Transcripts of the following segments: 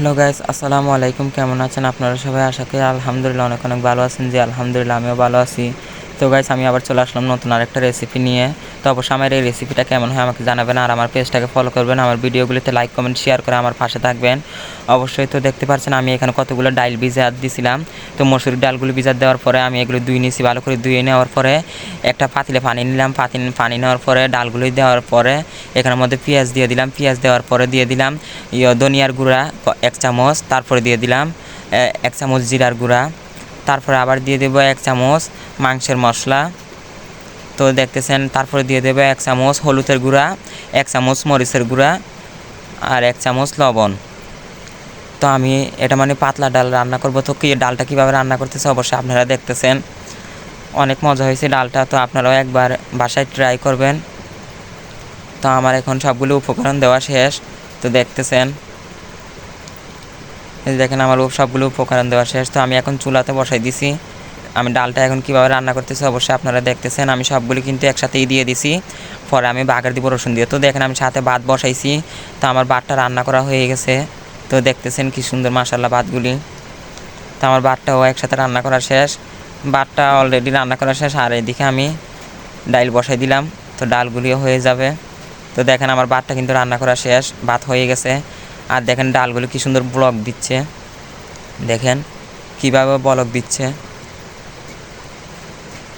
Hello guys, আসসালামু আলাইকুম। কেমন আছেন আপনারা সবাই? আশা করি আলহামদুলিল্লাহ অনেক অনেক ভালো আছেন। যে আলহামদুলিল্লাহ, আমিও ভালো আছি। তো গাইস আমি আবার চলে আসলাম নতুন আরেকটা রেসিপি নিয়ে। তো অবশ্যই আমার এই রেসিপিটা কেমন হয় আমাকে জানাবেন আর আমার পেজটাকে ফলো করবেন। আমার ভিডিওগুলিতে লাইক কমেন্ট শেয়ার করে আমার পাশে থাকবেন। অবশ্যই তো দেখতে পাচ্ছেন, আমি এখানে কতগুলো ডাইল ভিজাত দিছিলাম। তো মসুর ডালগুলো ভিজাত দেওয়ার পরে আমি এগুলো ধুই নিয়েছি ভালো করে ধুয়ে নেওয়ার পরে একটা পাতিলে পানি নিলাম। পাতি, পানি নেওয়ার পরে ডালগুলি দেওয়ার পরে এখানের মধ্যে পেঁয়াজ দিয়ে দিলাম। পেঁয়াজ দেওয়ার পরে দিয়ে দিলাম ইয়ে ধনিয়ার গুঁড়া, এক চামচ। তারপরে দিয়ে দিলাম এক চামচ জিরার গুঁড়া। তারপরে আবার দিয়ে দেবো এক চামচ মাংসের মশলা। তো দেখতেছেন, তারপরে দিয়ে দেবো এক চামচ হলুদের গুঁড়া, এক চামচ মরিচের গুঁড়া আর এক চামচ লবণ। তো আমি এটা মানে পাতলা ডাল রান্না করব। তো কি, ডালটা কীভাবে রান্না করতেছে অবশ্যই আপনারা দেখতেছেন। অনেক মজা হয়েছে ডালটা, তো আপনারাও একবার বাসায় ট্রাই করবেন। তো আমার এখন সবগুলো উপকরণ দেওয়া শেষ। তো দেখতেছেন দেখেন আমার সবগুলো উপকরণ দেওয়া শেষ, তো আমি এখন চুলাতে বসাই দিছি। আমি ডালটা এখন কীভাবে রান্না করতেছি অবশ্যই আপনারা দেখতেছেন, আমি সবগুলি কিন্তু একসাথেই দিয়ে দিছি। পরে আমি বাগার দিব রসুন দিয়ে। তো দেখেন আমি সাথে ভাত বসাইছি, তো আমার ভাতটা রান্না করা হয়ে গেছে। তো দেখতেছেন কি সুন্দর মাসাল্লাহ ভাতগুলি। তো আমার ভাতটাও একসাথে রান্না করা শেষ। ভাতটা অলরেডি রান্না করা শেষ, আর এদিকে আমি ডাইল বসাই দিলাম। তো ডালগুলিও হয়ে যাবে। তো দেখেন আমার ভাতটা কিন্তু রান্না করা শেষ, ভাত হয়ে গেছে। আর দেখেন ডালগুলো কি সুন্দর ব্লক দিচ্ছে। দেখেন কীভাবে বলক দিচ্ছে।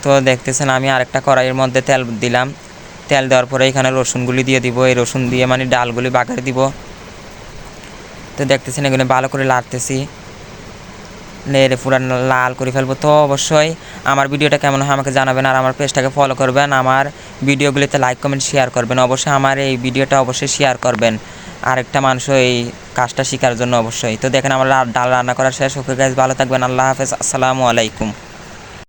তো দেখতেছেন আমি আরেকটা কড়াইয়ের মধ্যে তেল দিলাম। তেল দেওয়ার পরে এখানে রসুনগুলি দিয়ে দিব। এই রসুন দিয়ে মানে ডালগুলি বাগারে দিব। তো দেখতেছেন এগুলো ভালো করে লাড়তেছি। নেড়ে পুরো লাল করে ফেলব। তো অবশ্যই আমার ভিডিওটা কেমন হয় আমাকে জানাবেন আর আমার পেজটাকে ফলো করবেন। আমার ভিডিওগুলিতে লাইক কমেন্ট শেয়ার করবেন। অবশ্যই আমার এই ভিডিওটা অবশ্যই শেয়ার করবেন। আরেকটা মানুষ এই কাজটা শেখার জন্য অবশ্যই। তো দেখেন, আমার ডাল রান্না করা শেষ। ওকে গাইজ ভালো থাকবেন। আল্লাহ হাফেজ। আসসালামু আলাইকুম।